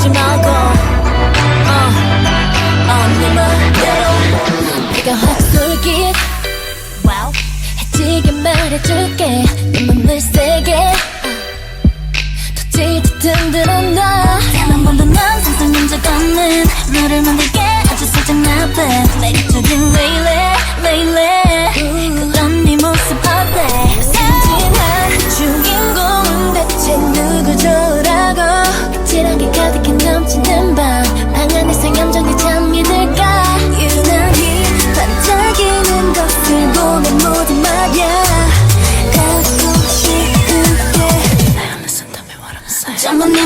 보지 말고 어, 어네 맘대로. 내가 확 wow. 해지게 말해줄게. 내 맘을 세게. 더 찌릿한 듯한 나단한 번도 난 상상한 적 없는 너를 만들게. 아주 살짝 나쁜. 매력적인 레일레 레일레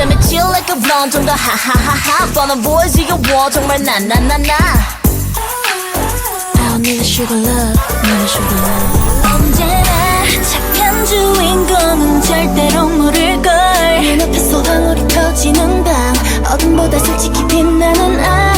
It, chill like a blonde. 좀더 하하하하. 뻔해 보여지겨워. 정말 나나나나. I don't need a sugar love, need a sugar love. 언제나 착한 주인공은 절대로 모를걸. 눈앞에서 방울이 터지는 밤. 어둠보다 솔직히 빛나는 알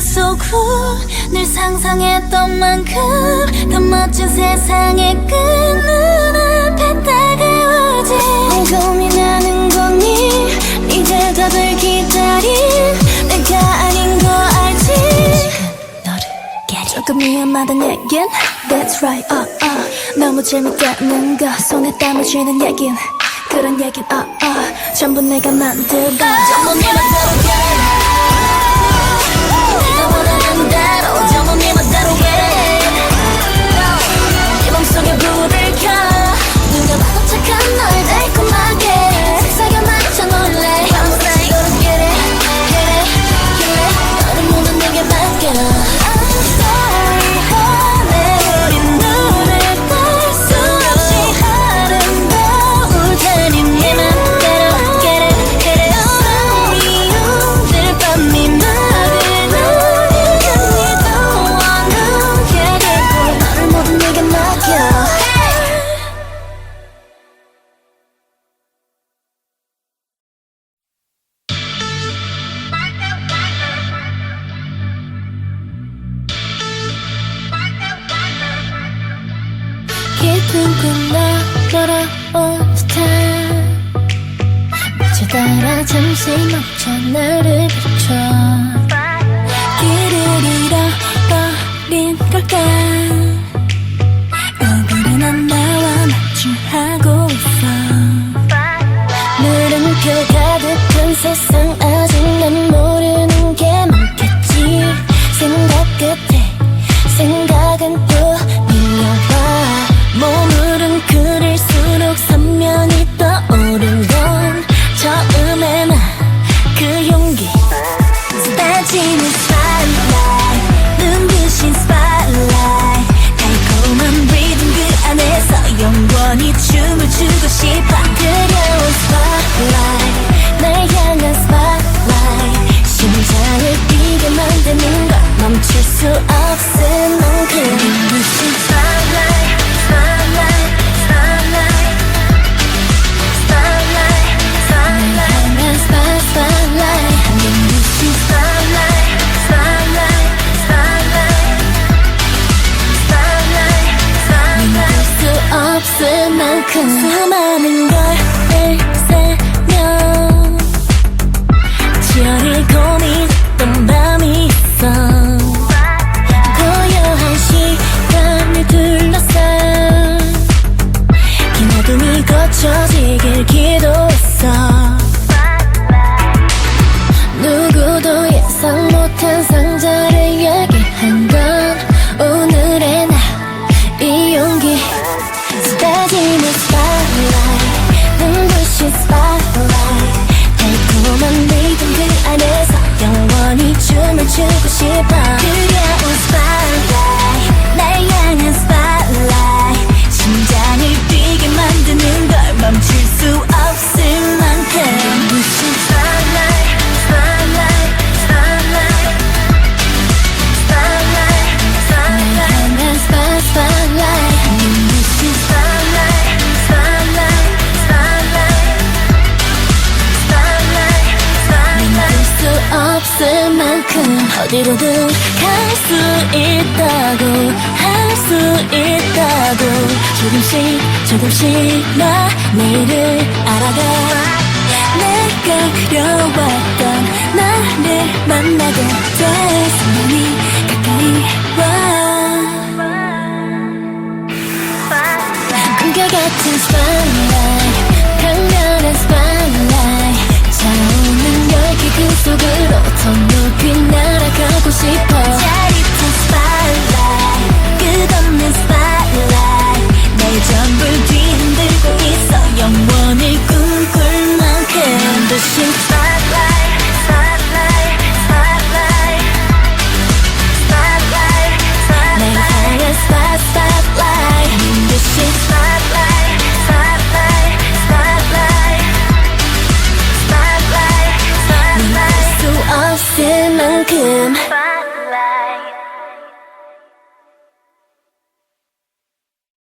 cool 늘 상상했던 만큼 더 멋진 세상의 끝 눈 앞에 다가오지. 고민하는 거니? 이제 답을 기다린 내가 아닌 거 알지? 너를 조금 위험하단 얘긴 That's right uh, uh. 너무 재밌다는 거. 손에 땀을 쥐는 얘긴. 그런 얘긴 uh, uh. 전부 내가 만들어 전부 네 맘대로 get 꿈나 돌아온 듯한 따라 잠시 멈춰 나를 비춰 수많은 걸 일세며 치열히 고민했던 밤이 있어 고요한 시간을 둘러싸 긴 어둠이 거쳐지 만큼 어디로든 갈 수 있다고 할 수 있다고. 조금씩 조금씩 나 내일을 알아가. 내가 그려왔던